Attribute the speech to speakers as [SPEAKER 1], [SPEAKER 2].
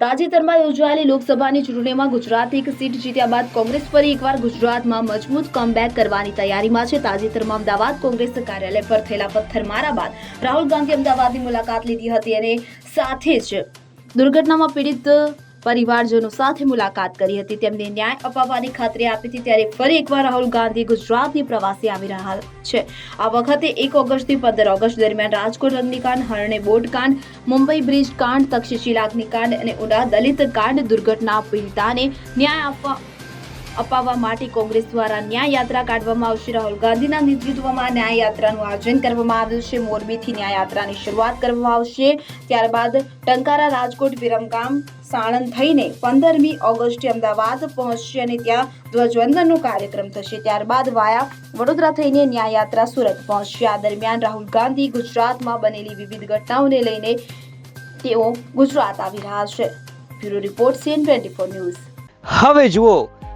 [SPEAKER 1] તાજેતરમાં યોજાયેલી લોકસભાની ચૂંટણીમાં ગુજરાત એક સીટ જીત્યા બાદ કોંગ્રેસ ફરી એકવાર ગુજરાતમાં મજબૂત કમબેક કરવાની તૈયારીમાં છે. તાજેતરમાં અમદાવાદ કોંગ્રેસ કાર્યાલય પર થયેલા પથ્થરમારા બાદ રાહુલ ગાંધી અમદાવાદની મુલાકાત લીધી હતી અને સાથે જ દુર્ઘટનામાં પીડિત પરિવારજનો સાથે મુલાકાત કરી હતી. તેમને ન્યાય અપાવવાની ખાતરી આપી હતી. ત્યારે ફરી એકવાર રાહુલ ગાંધી ગુજરાતની પ્રવાસે આવી રહ્યા છે. આ વખતે એક ઓગસ્ટથી પંદર ઓગસ્ટ દરમિયાન રાજકોટ અગ્નિકાંડ હરણે બોટ કાંડ મુંબઈ બ્રિજ કાંડ, તક્ષશિલા અગ્નિકાંડ અને ઉડા દલિત કાંડ દુર્ઘટના પીડિતાને ન્યાય આપવા અપાવવા માટે કોંગ્રેસ દ્વારા ન્યાય યાત્રા કાઢવામાં આવશે. રાહુલ ગાંધીના નેતૃત્વમાં ન્યાય યાત્રાનું આયોજન કરવામાં આવ્યું છે. મોરબીથી ન્યાય યાત્રાની શરૂઆત કરવામાં આવશે. ત્યારબાદ ટંકારા રાજકોટ વિરમગામ સાણંદ થઈને પંદરમી ઓગસ્ટે અમદાવાદ પહોંચશે અને ત્યાં ધ્વજવંદનનો કાર્યક્રમ થશે. ત્યારબાદ વાયા વડોદરા થઈને ન્યાય યાત્રા સુરત પહોંચશે. આ દરમિયાન રાહુલ ગાંધી ગુજરાતમાં બનેલી વિવિધ ઘટનાઓને લઈને તેઓ ગુજરાત આવી રહ્યા છે. Bureau report CN twenty news.
[SPEAKER 2] હવે જુઓ